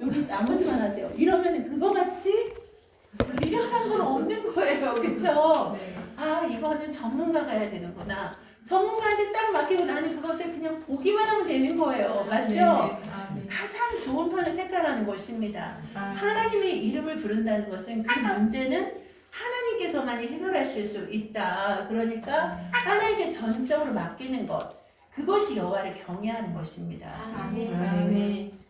여기 나머지만 하세요. 이러면 그거 같이 미련한 건 없는 거예요. 그쵸? 네. 아, 이거는 전문가가 해야 되는구나. 전문가한테 딱 맡기고 나는 그것을 그냥 보기만 하면 되는 거예요. 맞죠? 네. 아, 네. 가장 좋은 편을 택하라는 것입니다. 아, 하나님의 이름을 부른다는 것은 그 문제는 하나님께서만이 해결하실 수 있다. 그러니까 하나님께 전적으로 맡기는 것. 그것이 여호와를 경외하는 것입니다. 아멘. 아멘.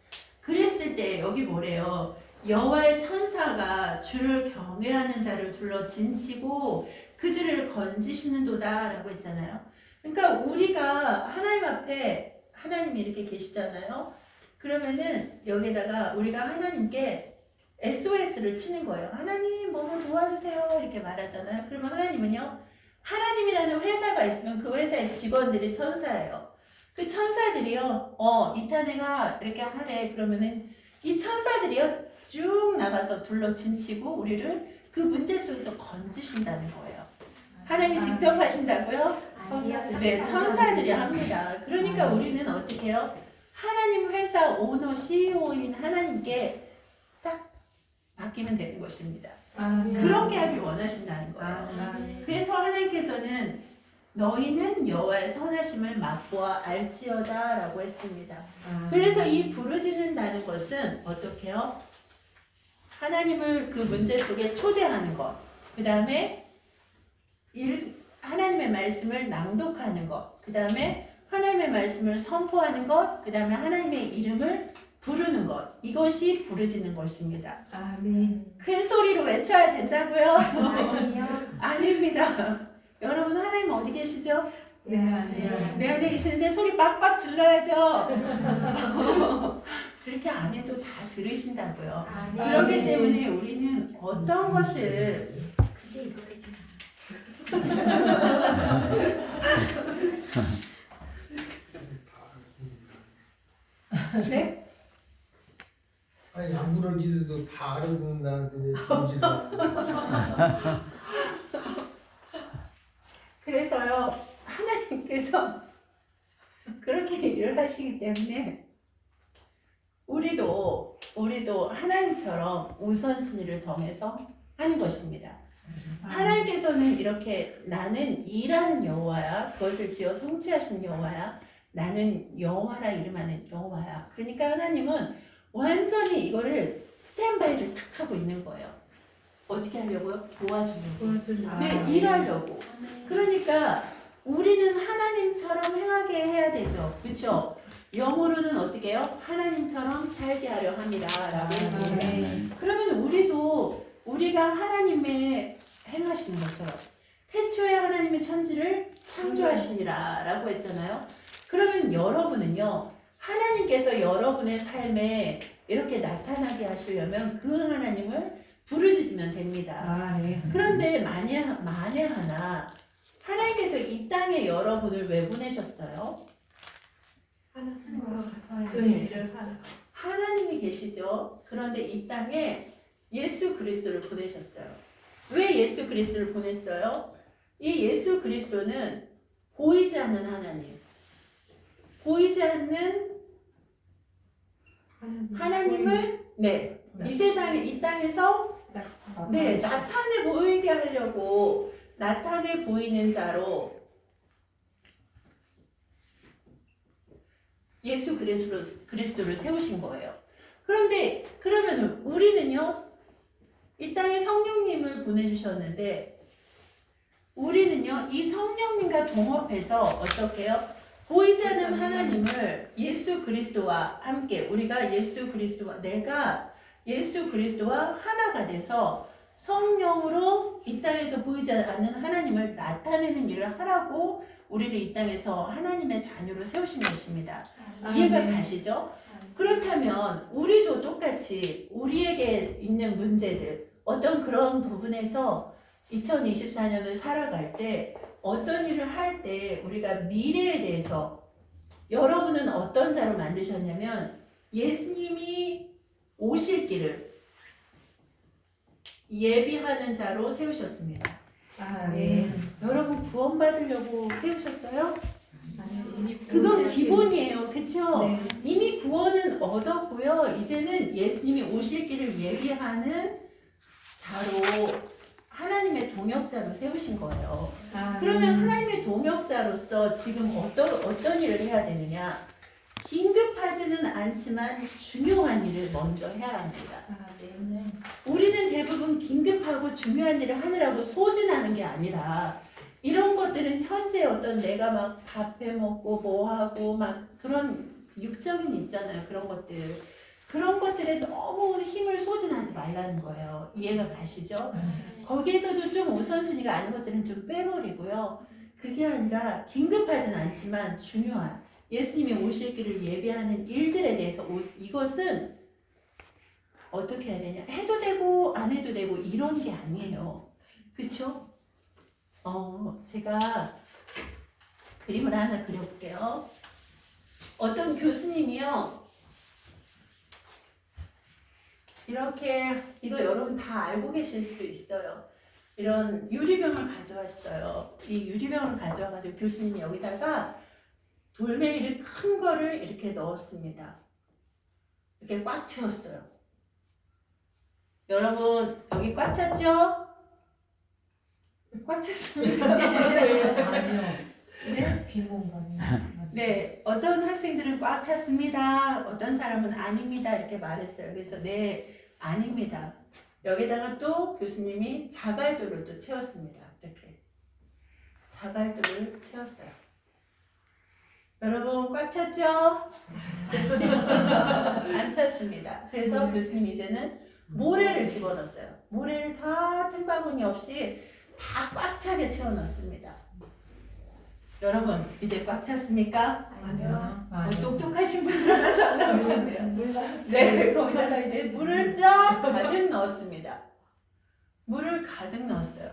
그랬을 때 여기 뭐래요? 여호와의 천사가 주를 경외하는 자를 둘러 진치고 그 줄을 건지시는도다라고 했잖아요. 그러니까 우리가 하나님 앞에 하나님이 이렇게 계시잖아요. 그러면은 여기다가 우리가 하나님께 SOS를 치는 거예요. 하나님 뭐 도와주세요 이렇게 말하잖아요. 그러면 하나님은요. 하나님이라는 회사가 있으면 그 회사의 직원들이 천사예요. 그 천사들이요. 어 이탄애가 이렇게 하래 그러면은 이 천사들이요 쭉 나가서 둘러 진치고 우리를 그 문제 속에서 건지신다는 거예요. 하나님이 직접 하신다고요? 천사들. 네, 천사들이 합니다. 그러니까 아. 우리는 어떻게 해요? 하나님 회사 오너 CEO인 하나님께 딱 맡기면 되는 것입니다. 아, 그렇게 하길 원하신다는 거예요. 아, 그래서 하나님께서는 너희는 여호와의 선하심을 맛보아 알지어다라고 했습니다. 아. 그래서 이 부르짖는다는 것은 어떻게 해요? 하나님을 그 문제 속에 초대하는 것. 그 다음에 하나님의 말씀을 낭독하는 것. 그 다음에 하나님의 말씀을 선포하는 것. 그 다음에 하나님의 이름을 부르는 것. 이것이 부르짖는 것입니다. 아멘. 큰 소리로 외쳐야 된다고요? 아니요. 아닙니다. 여러분 하나님 어디 계시죠? 네, 아멘. 내 안에 계시는데 소리 빡빡 질러야죠. 그렇게 안 해도 다 들으신다고요. 아멘. 그렇기 때문에 우리는 어떤 것을. 네? 아니 안 부러지도 다 알아듣는다는데 왜 부러지나 그래서요 하나님께서 그렇게 일을 하시기 때문에 우리도 우리도 하나님처럼 우선순위를 정해서 하는 것입니다. 하나님께서는 이렇게 나는 일하는 여호와야 그것을 지어 성취하신 여호와야 나는 여호와라 이름하는 여호와야. 그러니까 하나님은 완전히 이거를 스탠바이를 탁 하고 있는 거예요 어떻게 하려고요? 도와주려고 도와주는 네, 일하려고 그러니까 우리는 하나님처럼 행하게 해야 되죠 그렇죠? 영어로는 어떻게 해요? 하나님처럼 살게 하려 함이라라고 했습니다 아멘. 그러면 우리도 우리가 하나님의 행하시는 것처럼 태초에 하나님의 천지를 창조하시니라 라고 했잖아요. 그러면 여러분은요, 하나님께서 여러분의 삶에 이렇게 나타나게 하시려면 그 하나님을 부르짖으면 됩니다. 아, 네. 그런데 만약, 만약 하나, 하나님께서 이 땅에 여러분을 왜 보내셨어요? 네. 하나님이 계시죠. 그런데 이 땅에 예수 그리스도를 보내셨어요. 왜 예수 그리스도를 보냈어요? 이 예수 그리스도는 보이지 않는 하나님, 보이지 않는 하나님을 네, 이 세상에 이 땅에서 네 나타내 보이게 하려고 나타내 보이는 자로 예수 그리스도, 그리스도를 세우신 거예요. 그런데 그러면 우리는요 이 땅에 성령님을 보내주셨는데 우리는요 이 성령님과 동업해서 어떻게 해요? 보이지 않는 하나님을 예수 그리스도와 함께 우리가 예수 그리스도와 내가 예수 그리스도와 하나가 돼서 성령으로 이 땅에서 보이지 않는 하나님을 나타내는 일을 하라고 우리를 이 땅에서 하나님의 자녀로 세우신 것입니다. 이해가 아멘. 가시죠? 그렇다면 우리도 똑같이 우리에게 있는 문제들 어떤 그런 부분에서 2024년을 살아갈 때 어떤 일을 할 때 우리가 미래에 대해서 여러분은 어떤 자로 만드셨냐면 예수님이 오실 길을 예비하는 자로 세우셨습니다. 아, 네. 여러분 구원받으려고 세우셨어요? 그건 기본이에요. 그쵸? 네. 이미 구원은 얻었고요. 이제는 예수님이 오실 길을 예비하는 자로 하나님의 동역자로 세우신 거예요. 아, 그러면 하나님의 동역자로서 지금 어떤 어떤 일을 해야 되느냐? 긴급하지는 않지만 중요한 일을 먼저 해야 합니다. 아, 네. 우리는 대부분 긴급하고 중요한 일을 하느라고 소진하는 게 아니라 이런 것들은 현재 어떤 내가 막 밥해 먹고 뭐 하고 막 그런 육적인 있잖아요. 그런 것들. 그런 것들에 너무 힘을 소진하지 말라는 거예요. 이해가 가시죠? 거기에서도 좀 우선순위가 아닌 것들은 좀 빼버리고요. 그게 아니라 긴급하진 않지만 중요한 예수님이 오실 길을 예비하는 일들에 대해서 오- 이것은 어떻게 해야 되냐? 해도 되고 안 해도 되고 이런 게 아니에요. 그쵸? 어, 제가 그림을 하나 그려볼게요. 어떤 교수님이요. 이렇게 이거 여러분 다 알고 계실 수도 있어요. 이런 유리병을 가져왔어요. 이 유리병을 가져와가지고 교수님이 여기다가 돌멩이를 큰 거를 이렇게 넣었습니다. 이렇게 꽉 채웠어요. 여러분 여기 꽉 찼죠? 꽉 찼습니다. 아니요. 네? 빈 공간이. 네, 어떤 학생들은 꽉 찼습니다. 어떤 사람은 아닙니다. 이렇게 말했어요. 그래서 네, 아닙니다. 여기다가 또 교수님이 자갈돌을 또 채웠습니다. 이렇게. 자갈돌을 채웠어요. 여러분 꽉 찼죠? 안 찼습니다. 그래서 교수님 이제는 모래를 집어넣었어요. 모래를 다 틈바구니 없이 다 꽉 차게 채워넣습니다. 여러분 이제 꽉 찼습니까? 아니요. 어, 똑똑하신 분들은 나오셨네요. 네, 거기다가 이제 물을 쫙 가득 넣었습니다. 물을 가득 넣었어요.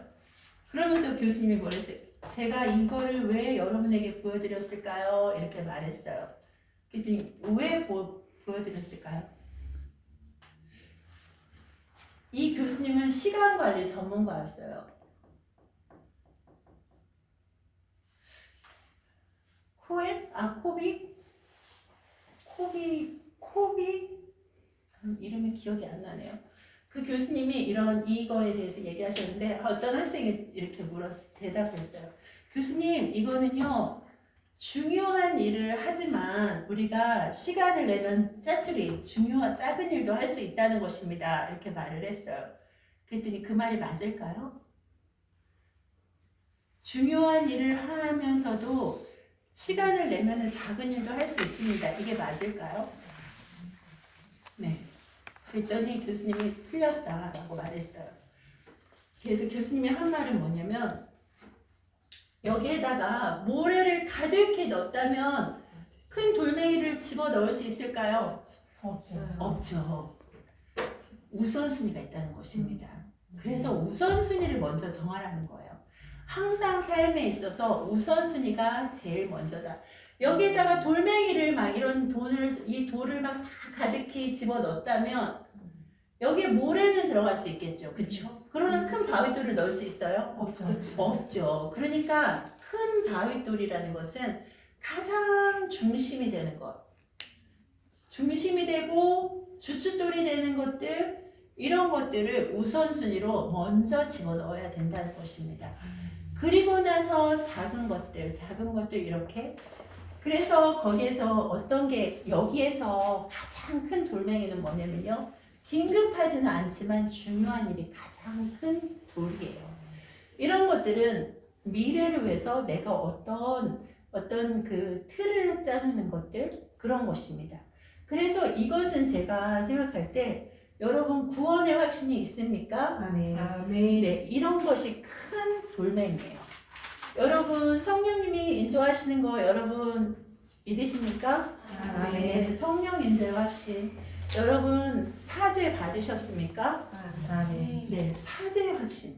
그러면서 교수님이 뭐랬어요? 제가 이거를 왜 여러분에게 보여드렸을까요? 이렇게 말했어요. 왜 보, 보여드렸을까요? 이 교수님은 시간 관리 전문가였어요. 코엔? 아, 코비? 코비, 코비? 음, 이름이 기억이 안 나네요. 그 교수님이 이런 이거에 대해서 얘기하셨는데 어떤 학생이 이렇게 물었 대답했어요. 교수님 이거는요 중요한 일을 하지만 우리가 시간을 내면 짜투리 중요한 작은 일도 할 수 있다는 것입니다. 이렇게 말을 했어요. 그랬더니 그 말이 맞을까요? 중요한 일을 하면서도 시간을 내면은 작은 일도 할 수 있습니다. 이게 맞을까요? 네. 그랬더니 교수님이 틀렸다라고 말했어요. 그래서 교수님이 한 말은 뭐냐면 여기에다가 모래를 가득히 넣었다면 큰 돌멩이를 집어 넣을 수 있을까요? 없죠. 없죠. 우선순위가 있다는 것입니다. 그래서 우선순위를 먼저 정하라는 거예요. 항상 삶에 있어서 우선순위가 제일 먼저다. 여기에다가 돌멩이를 막 이런 돈을 이 돌을 막 다 가득히 집어 넣었다면 여기에 모래는 들어갈 수 있겠죠, 그렇죠? 그러나 큰 바위돌을 넣을 수 있어요? 없죠. 없죠. 그러니까 큰 바위돌이라는 것은 가장 중심이 되는 것. 중심이 되고 주춧돌이 되는 것들 이런 것들을 우선순위로 먼저 집어넣어야 된다는 것입니다. 그리고 나서 작은 것들, 작은 것들 이렇게 그래서 거기에서 어떤 게 여기에서 가장 큰 돌멩이는 뭐냐면요. 긴급하지는 않지만 중요한 일이 가장 큰 돌이에요. 이런 것들은 미래를 위해서 내가 어떤 어떤 그 틀을 짜는 것들 그런 것입니다. 그래서 이것은 제가 생각할 때 여러분 구원의 확신이 있습니까? 아멘. 네, 이런 것이 큰 돌멩이에요. 여러분 성령님이 인도하시는 거 여러분 믿으십니까? 네, 성령 인도의 확신. 여러분 사죄 받으셨습니까? 아멘. 네, 사죄의 확신.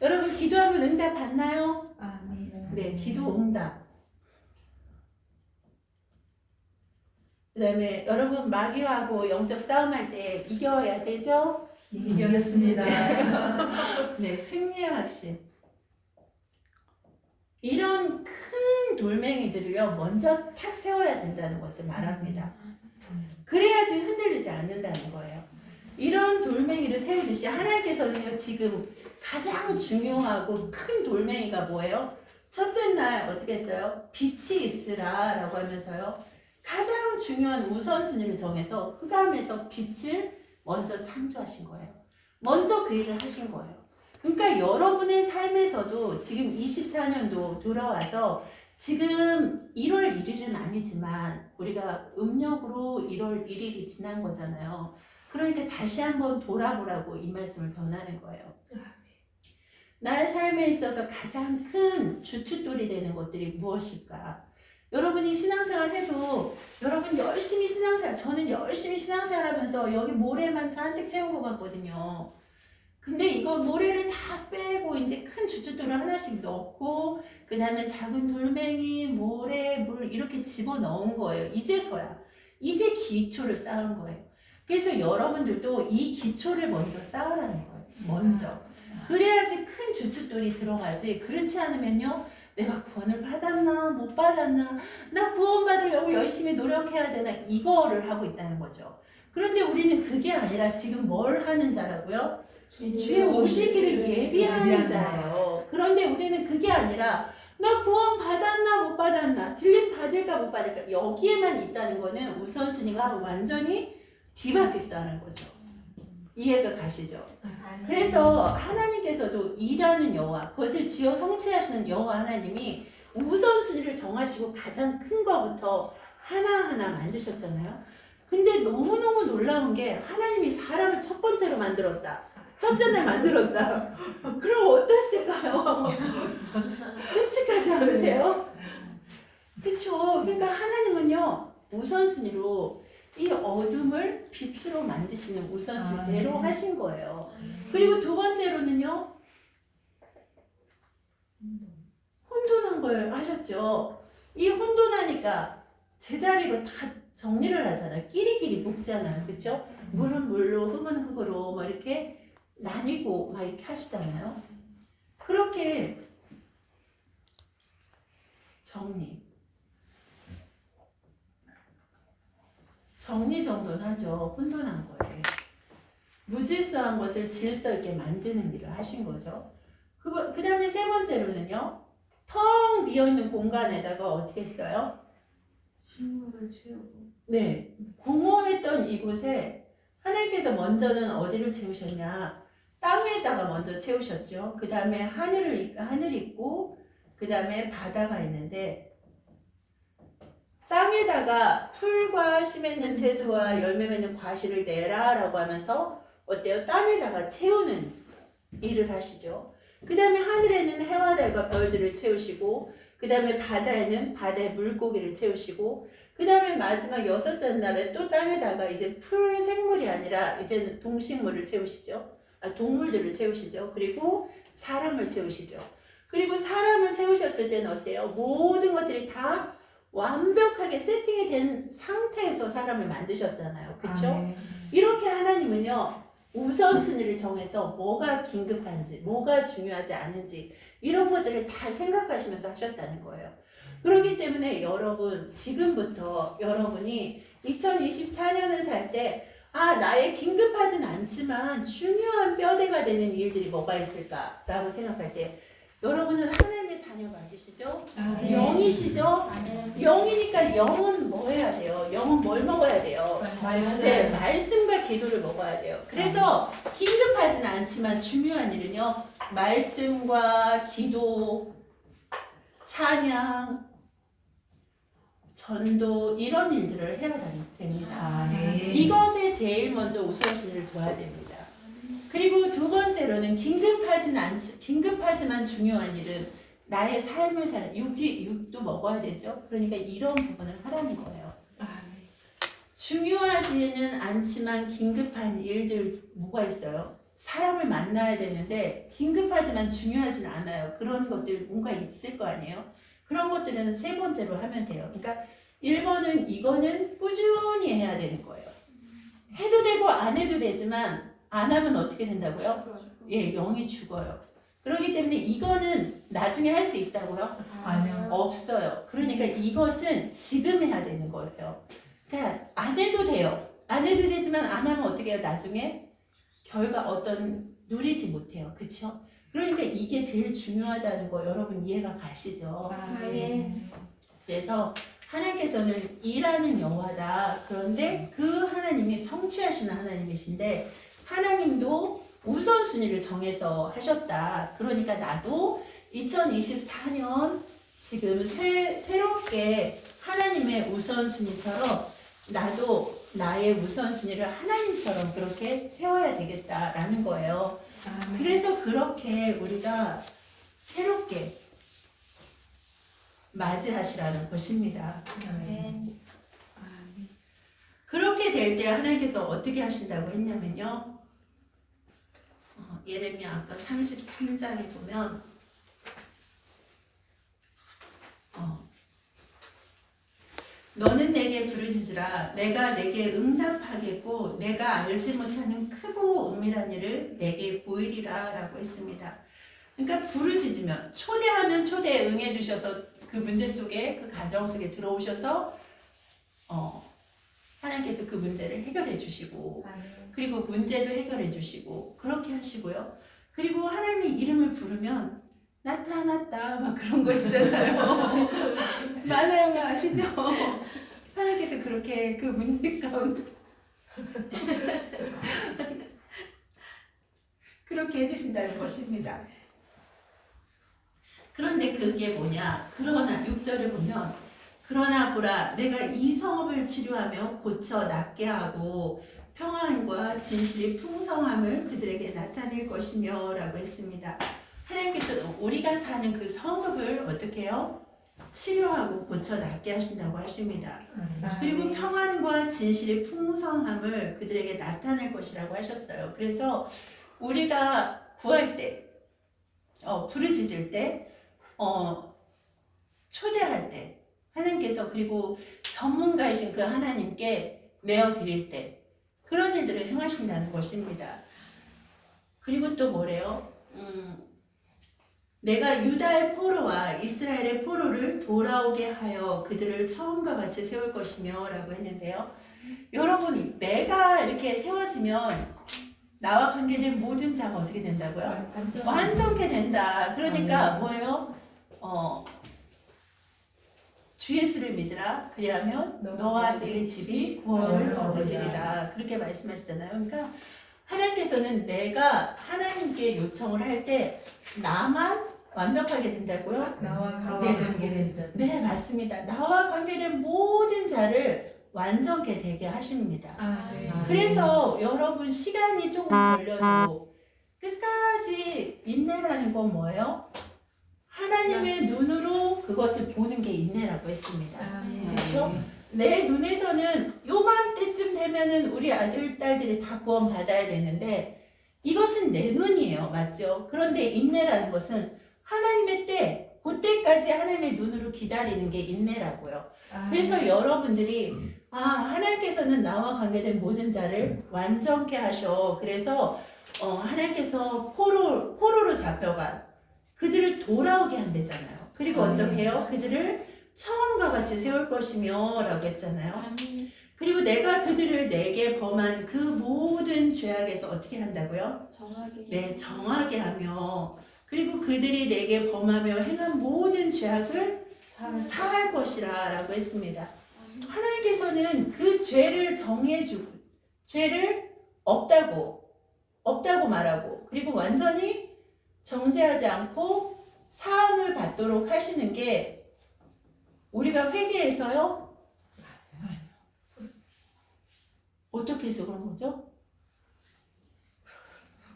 여러분 기도하면 응답 받나요? 아멘. 네, 기도 응답. 그다음에 여러분 마귀하고 영적 싸움할 때 이겨야 되죠? 이겼습니다. 네, 승리의 확신. 이런 큰 돌멩이들을요 먼저 탁 세워야 된다는 것을 말합니다. 그래야지 흔들리지 않는다는 거예요. 이런 돌멩이를 세우듯이 하나님께서는요 지금 가장 중요하고 큰 돌멩이가 뭐예요? 첫째 날 어떻게 했어요? 빛이 있으라라고 하면서요 가장 중요한 우선순위를 정해서 흑암에서 빛을 먼저 창조하신 거예요. 먼저 그 일을 하신 거예요. 그러니까 여러분의 삶에서도 지금 24년도 돌아와서 지금 1월 1일은 아니지만 우리가 음력으로 1월 1일이 지난 거잖아요. 그러니까 다시 한번 돌아보라고 이 말씀을 전하는 거예요. 나의 삶에 있어서 가장 큰 주춧돌이 되는 것들이 무엇일까? 여러분이 신앙생활 해도 여러분 열심히 신앙생활 저는 열심히 신앙생활 하면서 여기 모래만 잔뜩 채운 것 같거든요. 근데 이거 모래를 다 빼고 이제 큰 주춧돌을 하나씩 넣고 그 다음에 작은 돌멩이, 모래, 물 이렇게 집어 넣은 거예요. 이제서야 이제 기초를 쌓은 거예요. 그래서 여러분들도 이 기초를 먼저 쌓으라는 거예요. 먼저. 그래야지 큰 주춧돌이 들어가지. 그렇지 않으면요. 내가 구원을 받았나 못 받았나 나 구원 받으려고 열심히 노력해야 되나 이거를 하고 있다는 거죠. 그런데 우리는 그게 아니라 지금 뭘 하는 자라고요? 주의 오시기를 예비하는 예비하는 자예요. 그런데 우리는 그게 아니라 나 구원 받았나 못 받았나 들림 받을까 못 받을까 여기에만 있다는 거는 우선순위가 완전히 뒤바뀌었다는 거죠. 이해가 가시죠? 그래서 하나님께서도 일하는 여호와, 그것을 지어 성취하시는 여호와 하나님이 우선순위를 정하시고 가장 큰 거부터 하나하나 만드셨잖아요. 근데 너무너무 놀라운 게 하나님이 사람을 첫 번째로 만들었다. 첫째 날 만들었다. 그럼 어땠을까요? 끔찍하지 않으세요? 그쵸. 그러니까 하나님은요, 우선순위로 이 어둠을 빛으로 만드시는 우선순위대로 아, 네. 하신 거예요. 그리고 두 번째로는요, 혼돈한 걸 하셨죠. 이 혼돈하니까 제자리로 다 정리를 하잖아요. 끼리끼리 묶잖아요. 그쵸? 물은 물로, 흙은 흙으로, 뭐 이렇게 나뉘고 막 이렇게 하시잖아요. 그렇게 정리. 정리정돈하죠. 혼돈한 거예요. 무질서한 것을 질서 있게 만드는 일을 하신 거죠. 그, 그 다음에 세 번째로는요. 텅 비어있는 공간에다가 어떻게 했어요? 식물을 채우고 네. 공허했던 이곳에 하나님께서 먼저는 어디를 채우셨냐? 땅에다가 먼저 채우셨죠. 그 다음에 하늘을, 하늘 있고, 그 다음에 바다가 있는데, 땅에다가 풀과 씨 맺는 채소와 열매 맺는 과실을 내라 라고 하면서 어때요? 땅에다가 채우는 일을 하시죠. 그 다음에 하늘에는 해와 달과 별들을 채우시고 그 다음에 바다에는 바다의 물고기를 채우시고 그 다음에 마지막 여섯째 날에 또 땅에다가 이제 풀 생물이 아니라 이제는 동식물을 채우시죠. 아, 동물들을 채우시죠. 그리고 사람을 채우시죠. 그리고 사람을 채우셨을 때는 어때요? 모든 것들이 다 완벽하게 세팅이 된 상태에서 사람을 만드셨잖아요. 그쵸? 아, 네. 이렇게 하나님은요, 우선순위를 정해서 뭐가 긴급한지, 뭐가 중요하지 않은지, 이런 것들을 다 생각하시면서 하셨다는 거예요. 그렇기 때문에 여러분, 지금부터 여러분이 2024년을 살 때, 아, 나의 긴급하진 않지만 중요한 뼈대가 되는 일들이 뭐가 있을까라고 생각할 때, 여러분은 하나님의 자녀 맞으시죠? 아, 네. 영이시죠? 네. 영이니까 영은 뭐 해야 돼요? 영은 뭘 먹어야 돼요? 말씀. 네, 말씀과 기도를 먹어야 돼요. 그래서 긴급하진 않지만 중요한 일은요, 말씀과 기도, 찬양, 전도 이런 일들을 해야 됩니다. 아, 네. 이것에 제일 먼저 우선순위를 둬야 됩니다. 그리고 두 번째로는 긴급하진 않지, 긴급하지만 중요한 일은 나의 삶을 사는 육이 육도 먹어야 되죠. 그러니까 이런 부분을 하라는 거예요. 아, 네. 중요하지는 않지만 긴급한 일들 뭐가 있어요? 사람을 만나야 되는데 긴급하지만 중요하진 않아요. 그런 것들 뭔가 있을 거 아니에요? 그런 것들은 세 번째로 하면 돼요. 그러니까 1번은 이거는 꾸준히 해야 되는 거예요. 해도 되고 안 해도 되지만 안 하면 어떻게 된다고요? 예, 영이 죽어요. 그렇기 때문에 이거는 나중에 할 수 있다고요? 아니요. 없어요. 그러니까 이것은 지금 해야 되는 거예요. 그러니까 안 해도 돼요. 안 해도 되지만 안 하면 어떻게 해요? 나중에 결과 어떤 누리지 못해요. 그렇죠? 그러니까 이게 제일 중요하다는 거 여러분 이해가 가시죠? 아, 예. 그래서 하나님께서는 일하는 여호와다. 그런데 그 하나님이 성취하시는 하나님이신데 하나님도 우선순위를 정해서 하셨다. 그러니까 나도 2024년 지금 새, 새롭게 하나님의 우선순위처럼 나도 나의 우선순위를 하나님처럼 그렇게 세워야 되겠다라는 거예요. 그래서 그렇게 우리가 새롭게 맞이하시라는 것입니다. 아멘. 그렇게 될 때 하나님께서 어떻게 하신다고 했냐면요. 어, 예레미야 아까 33장에 보면 어, 너는 내게 부르짖으라 내가 내게 응답하겠고 내가 알지 못하는 크고 은밀한 일을 내게 보이리라 라고 했습니다. 그러니까 부르짖으면 초대하면 초대에 응해 주셔서 그 문제 속에 그 가정 속에 들어오셔서 어, 하나님께서 그 문제를 해결해 주시고 그리고 문제도 해결해 주시고 그렇게 하시고요. 그리고 하나님의 이름을 부르면 나타났다 막 그런 거 있잖아요. 많아요, 거 아시죠? 하나님께서 그렇게 그 문제 가운데 그렇게 해주신다는 것입니다. 그런데 그게 뭐냐? 그러나 6절을 보면 그러나 보라 내가 이 성읍을 치료하며 고쳐 낫게 하고 평안과 진실이 풍성함을 그들에게 나타낼 것이며 라고 했습니다. 하나님께서 우리가 사는 그 성읍을 어떻게 해요? 치료하고 고쳐 낫게 하신다고 하십니다. 그리고 평안과 진실의 풍성함을 그들에게 나타낼 것이라고 하셨어요. 그래서 우리가 구할 때, 어, 부르짖을 때, 어, 초대할 때, 하나님께서 그리고 전문가이신 그 하나님께 내어 드릴 때, 그런 일들을 행하신다는 것입니다. 그리고 또 뭐래요? 음, 내가 유다의 포로와 이스라엘의 포로를 돌아오게 하여 그들을 처음과 같이 세울 것이며 라고 했는데요. 여러분, 내가 이렇게 세워지면 나와 관계된 모든 자가 어떻게 된다고요? 완전케 된다. 그러니까 뭐예요? 어, 주 예수를 믿으라. 그리하면 너와 네 집이 구원을 얻으리라. 그렇게 말씀하시잖아요. 그러니까 하나님께서는 내가 하나님께 요청을 할 때 나만 완벽하게 된다고요? 나와 네. 관계된 자. 네, 맞습니다. 나와 관계된 모든 자를 완전케 되게 하십니다. 아, 네. 그래서 여러분 시간이 조금 걸려도 끝까지 인내라는 건 뭐예요? 하나님의 눈으로 그것을 보는 게 인내라고 했습니다. 아멘. 그렇죠? 내 눈에서는 요맘때쯤 되면은 우리 아들, 딸들이 다 구원 받아야 되는데 이것은 내 눈이에요. 맞죠? 그런데 인내라는 것은 하나님의 때, 그때까지 하나님의 눈으로 기다리는 게 인내라고요. 아, 그래서 여러분들이 아 하나님께서는 나와 관계된 모든 자를 완전케 하셔. 그래서 어, 하나님께서 포로 포로로 잡혀간 그들을 돌아오게 한대잖아요. 그리고 아, 어떻게 네. 해요? 그들을 처음과 같이 세울 것이며 라고 했잖아요. 아멘. 그리고 내가 그들을 내게 범한 그 모든 죄악에서 어떻게 한다고요? 정하게. 네, 정하게 하며 그리고 그들이 내게 범하며 행한 모든 죄악을 사할 것이라 라고 했습니다. 아멘. 하나님께서는 그 죄를 정해주고, 죄를 없다고, 없다고 말하고, 그리고 완전히 정죄하지 않고 사함을 받도록 하시는 게 우리가 회개해서요? 어떻게 해서 그런 거죠?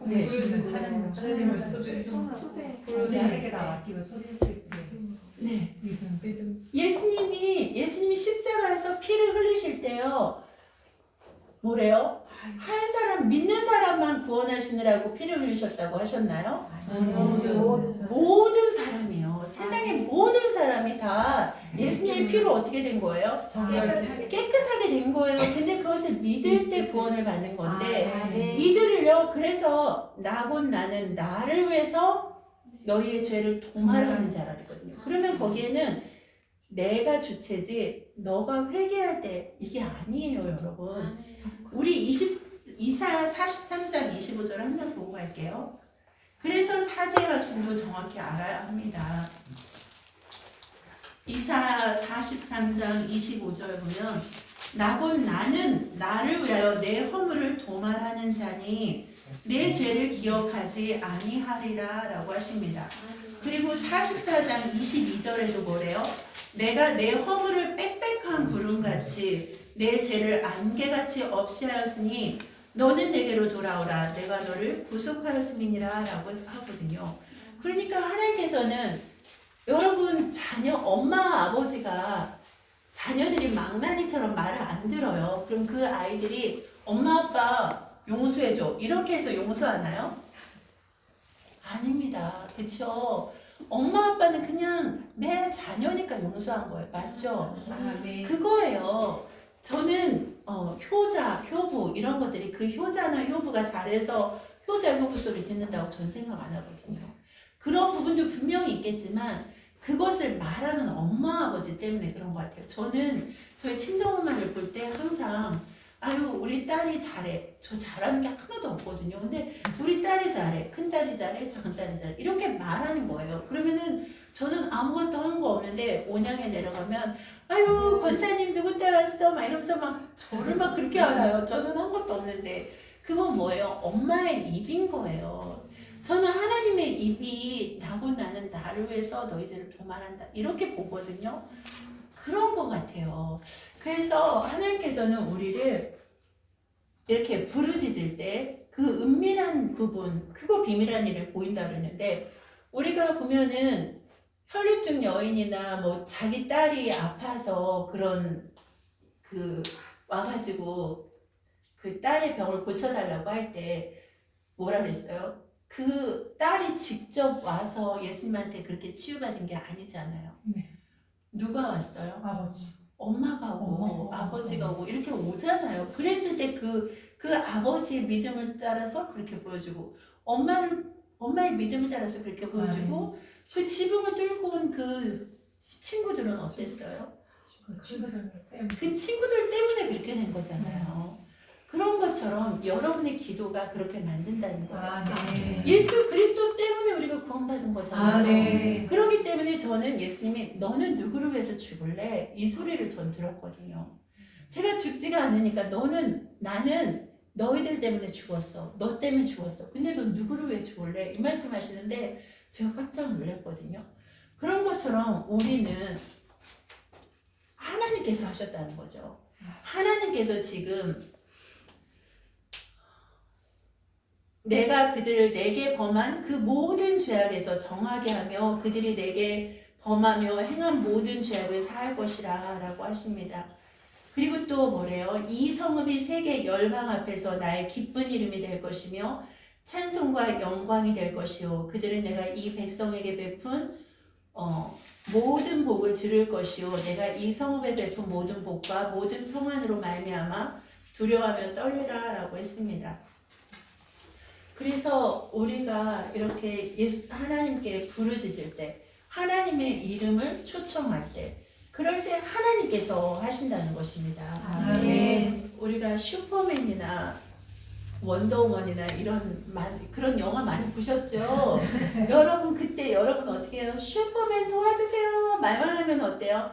네, 주는 하나님을 초대를 초대. 초대. 네. 자에게 다 맡기고 초대했을 때 네. 믿음, 믿음. 예수님이, 예수님이 십자가에서 피를 흘리실 때요, 뭐래요? 한 사람, 믿는 사람만 구원하시느라고 피를 흘리셨다고 하셨나요? 모든 모든 사람이요. 세상의 모든 사람이 다 예수님의 피로 어떻게 된 거예요? 깨끗하게 된 거예요. 근데 그것을 믿을 때 구원을 받는 건데, 아, 네. 이들을요, 그래서 나곧 나는 나를 위해서 너희의 죄를 도말하는 자라 그랬거든요. 그러면 거기에는 내가 주체지 너가 회개할 때 이게 아니에요, 여러분. 우리 20, 이사 43장 25절 한 장 보고 갈게요. 그래서 사제 각신도 정확히 알아야 합니다. 이사 43장 25절 보면 나곧 나는 나를 위하여 내 허물을 도말하는 자니 내 죄를 기억하지 아니하리라 라고 하십니다. 그리고 44장 22절에도 뭐래요? 내가 내 허물을 빽빽한 구름같이 내 죄를 안개같이 없이 하였으니 너는 내게로 돌아오라 내가 너를 구속하였음이니라 라고 하거든요. 그러니까 하나님께서는 여러분 자녀 엄마 아버지가 자녀들이 망나니처럼 말을 안 들어요. 그럼 그 아이들이 엄마 아빠 용서해줘 이렇게 해서 용서하나요? 아닙니다. 그쵸? 엄마 아빠는 그냥 내 자녀니까 용서한 거예요. 맞죠? 아, 네. 그거예요. 저는 어, 효자, 효부 이런 것들이 그 효자나 효부가 잘해서 효자, 효부 소리 듣는다고 전 생각 안 하거든요. 그런 부분도 분명히 있겠지만 그것을 말하는 엄마 아버지 때문에 그런 것 같아요. 저는 저희 친정엄마를 볼 때 항상 아유 우리 딸이 잘해. 저 잘하는 게 하나도 없거든요. 근데 우리 딸이 잘해. 큰 딸이 잘해. 작은 딸이 잘해. 이렇게 말하는 거예요. 그러면은 저는 아무것도 한 거 없는데 온양에 내려가면 아유 권사님 누구 때 왔어? 막 이러면서 막 저를 막 그렇게 알아요. 저는 한 것도 없는데 그건 뭐예요? 엄마의 입인 거예요. 저는 하나님의 입이 나고 나는 나를 위해서 너희 죄를 도말한다 이렇게 보거든요. 그런 것 같아요. 그래서 하나님께서는 우리를 이렇게 부르짖을 때 그 은밀한 부분, 크고 비밀한 일을 보인다 그러는데 우리가 보면은 혈류증 여인이나 뭐 자기 딸이 아파서 그런 그 와가지고 그 딸의 병을 고쳐달라고 할 때 뭐라 그랬어요? 그 딸이 직접 와서 예수님한테 그렇게 치유받은 게 아니잖아요. 네. 누가 왔어요? 아버지. 엄마가 오고 어머. 아버지가 오고 이렇게 오잖아요. 그랬을 때 그 그 아버지의 믿음을 따라서 그렇게 보여주고 엄마를 엄마의 믿음을 따라서 그렇게 보여주고 그 지붕을 뚫고 온 그 친구들은 어땠어요? 그 친구들 때문에. 그 친구들 때문에 그렇게 된 거잖아요. 그런 것처럼 여러분의 기도가 그렇게 만든다는 거예요. 아, 네. 예수 그리스도 때문에 우리가 구원받은 거잖아요. 아, 네. 그렇기 때문에 저는 예수님이 너는 누구를 위해서 죽을래? 이 소리를 전 들었거든요. 제가 죽지가 않으니까 너는 나는 너희들 때문에 죽었어. 너 때문에 죽었어. 근데 너 누구를 위해 죽을래? 이 말씀 하시는데 제가 깜짝 놀랐거든요. 그런 것처럼 우리는 하나님께서 하셨다는 거죠. 하나님께서 지금 내가 그들을 내게 범한 그 모든 죄악에서 정하게 하며 그들이 내게 범하며 행한 모든 죄악을 사할 것이라 라고 하십니다. 그리고 또 뭐래요? 이 성읍이 세계 열방 앞에서 나의 기쁜 이름이 될 것이며 찬송과 영광이 될 것이요. 그들은 내가 이 백성에게 베푼 어, 모든 복을 들을 것이요. 내가 이 성읍에 베푼 모든 복과 모든 평안으로 말미암아 두려워하며 떨리라 라고 했습니다. 그래서 우리가 이렇게 예수, 하나님께 부르짖을 때, 하나님의 이름을 초청할 때, 그럴 때 하나님께서 하신다는 것입니다. 아, 네. 우리가 슈퍼맨이나 원더우먼이나 이런 그런 영화 많이 보셨죠? 여러분 그때 여러분 어떻게 해요? 슈퍼맨 도와주세요. 말만 하면 어때요?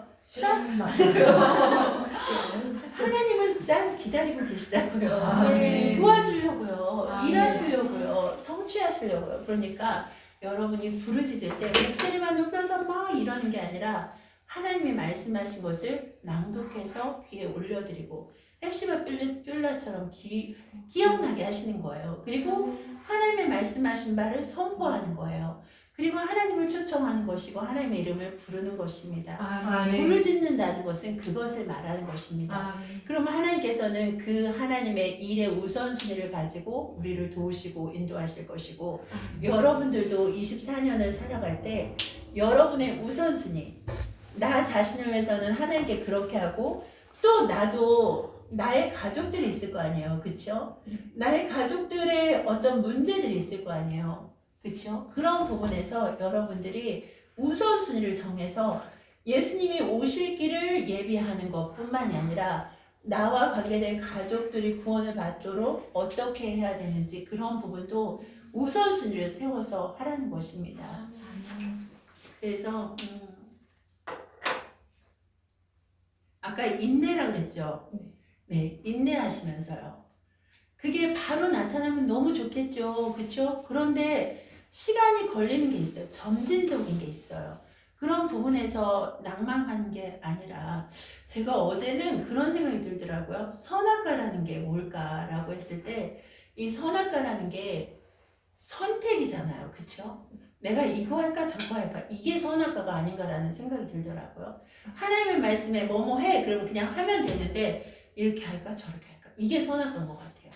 하나님은 짠 기다리고 계시다고요. 아, 네. 도와주려고요. 아, 네. 일하시려고요. 성취하시려고요. 그러니까 여러분이 부르짖을 때 목소리만 높여서 막 이러는 게 아니라 하나님이 말씀하신 것을 낭독해서 귀에 올려드리고 헵시바 뷸라처럼 기, 기억나게 하시는 거예요. 그리고 하나님의 말씀하신 바를 선포하는 거예요. 그리고 하나님을 초청하는 것이고 하나님의 이름을 부르는 것입니다. 아, 네. 부르짖는다는 것은 그것을 말하는 것입니다. 아, 네. 그럼 하나님께서는 그 하나님의 일의 우선순위를 가지고 우리를 도우시고 인도하실 것이고 여러분들도 24년을 살아갈 때 여러분의 우선순위 나 자신을 위해서는 하나님께 그렇게 하고 또 나도 나의 가족들이 있을 거 아니에요 그쵸? 나의 가족들의 어떤 문제들이 있을 거 아니에요 그렇죠? 그런 부분에서 여러분들이 우선순위를 정해서 예수님이 오실 길을 예비하는 것뿐만이 아니라 나와 관계된 가족들이 구원을 받도록 어떻게 해야 되는지 그런 부분도 우선순위를 세워서 하라는 것입니다. 그래서 음, 아까 인내라 그랬죠. 네, 인내하시면서요. 그게 바로 나타나면 너무 좋겠죠. 그렇죠? 그런데 시간이 걸리는 게 있어요. 점진적인 게 있어요. 그런 부분에서 낭망하는 게 아니라 제가 어제는 그런 생각이 들더라고요. 선악과라는 게 뭘까라고 했을 때 이 선악과라는 게 선택이잖아요. 그렇죠? 내가 이거 할까 저거 할까 이게 선악과가 아닌가라는 생각이 들더라고요. 하나님의 말씀에 뭐뭐 해 그러면 그냥 하면 되는데 이렇게 할까 저렇게 할까 이게 선악과인 것 같아요.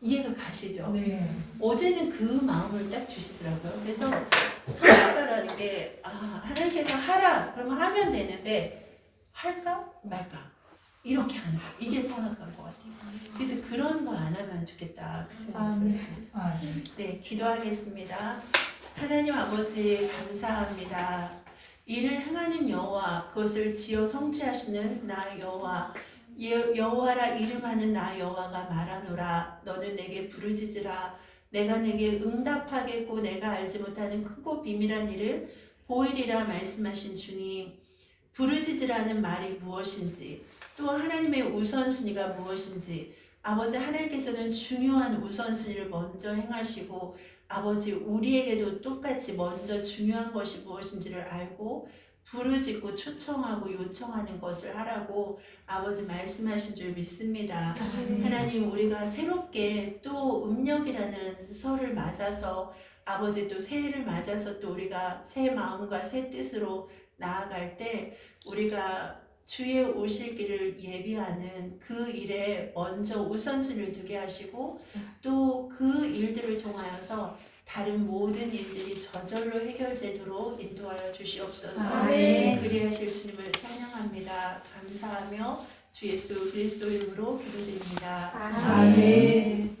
이해가 가시죠? 네. 어제는 그 마음을 딱 주시더라고요. 그래서 선악과라는 게 아, 하나님께서 하라 그러면 하면 되는데 할까 말까 이렇게 하는 거 이게 선악과인 것 같아요. 그래서 그런 거 안 하면 좋겠다 그 생각이 아멘. 들었습니다. 아, 네. 네, 기도하겠습니다. 하나님 아버지 감사합니다. 이를 행하는 여호와 그것을 지어 성취하시는 나 여호와 예- 여호와라 이름하는 나 여호와가 말하노라. 너는 내게 부르짖으라. 내가 내게 응답하겠고 내가 알지 못하는 크고 비밀한 일을 보이리라 말씀하신 주님. 부르짖으라는 말이 무엇인지 또 하나님의 우선순위가 무엇인지 아버지 하나님께서는 중요한 우선순위를 먼저 행하시고 아버지 우리에게도 똑같이 먼저 중요한 것이 무엇인지를 알고 부르짖고 초청하고 요청하는 것을 하라고 아버지 말씀하신 줄 믿습니다. 아멘. 하나님 우리가 새롭게 또 음력이라는 설을 맞아서 아버지 또 새해를 맞아서 또 우리가 새 마음과 새 뜻으로 나아갈 때 우리가 주의 오실 길을 예비하는 그 일에 먼저 우선순위를 두게 하시고 또 그 일들을 통하여서 다른 모든 일들이 저절로 해결되도록 인도하여 주시옵소서. 아멘. 그리하실 주님을 찬양합니다. 감사하며 주 예수 그리스도 이름으로 기도드립니다. 아멘.